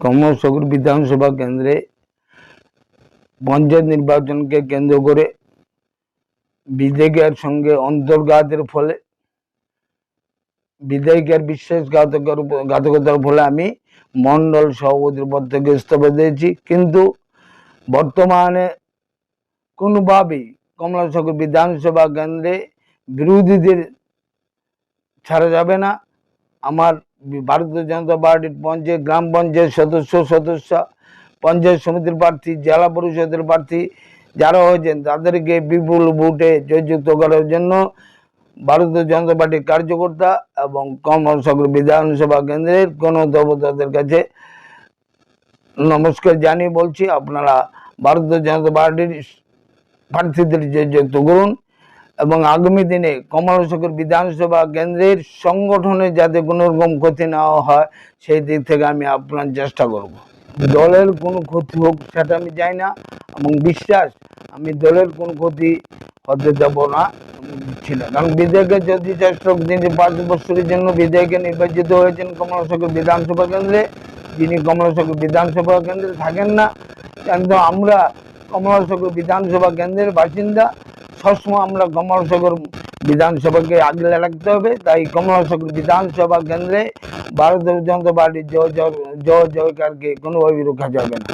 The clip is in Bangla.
কমলসগর বিধানসভা কেন্দ্রে পঞ্চায়েত নির্বাচনকে কেন্দ্র করে বিধায়কের সঙ্গে অন্তর্ঘাতের ফলে বিধায়কের উপর- ঘাতকতার ফলে আমি মন্ডল সভাপতির পদ থেকে ইস্তফা দিয়েছি। কিন্তু বর্তমানে কোনোভাবেই কমলাসাগর বিধানসভা কেন্দ্রে বিরোধীদের ছাড়া যাবে না। আমার ভারতীয় জনতা পার্টির পঞ্চায়েত, গ্রাম পঞ্চায়েত সদস্য সদস্য, পঞ্চায়েত সমিতির প্রার্থী, জেলা পরিষদের প্রার্থী যারা হয়েছেন তাদেরকে বিপুল ভোটে জয়যুক্ত করার জন্য ভারতীয় জনতা পার্টির কার্যকর্তা এবং কমলসাগর বিধানসভা কেন্দ্রের কোনো দেবতাদের কাছে নমস্কার জানিয়ে বলছি, আপনারা ভারতীয় জনতা পার্টির প্রার্থীদের জয়যুক্ত করুন। এবং আগামী দিনে কমলসাগর বিধানসভা কেন্দ্রের সংগঠনে যাতে কোনো রকম ক্ষতি না হয়, সেই দিক থেকে আমি আপনার চেষ্টা করব। দলের কোনো ক্ষতি হোক, সেটা আমি চাই না, এবং বিশ্বাস, আমি দলের কোনো ক্ষতি হতে দেব না দিচ্ছি না। কারণ বিধায়কে যদি চেষ্টা তিনি পাঁচ বছরের জন্য বিধায়কে নির্বাচিত হয়েছেন কমলাসাগর বিধানসভা কেন্দ্রে, যিনি কমলাসাগর বিধানসভা কেন্দ্রে থাকেন না, কিন্তু আমরা কমলাসাগর বিধানসভা কেন্দ্রের বাসিন্দা সবসময় আমরা কমলাসাগর বিধানসভাকে আগলে রাখতে হবে। তাই কমলাসাগর বিধানসভা কেন্দ্রে ভারতীয় জনতা পার্টির জয় জয় জয় জয়কারকে কোনোভাবেই রোখা যাবে না।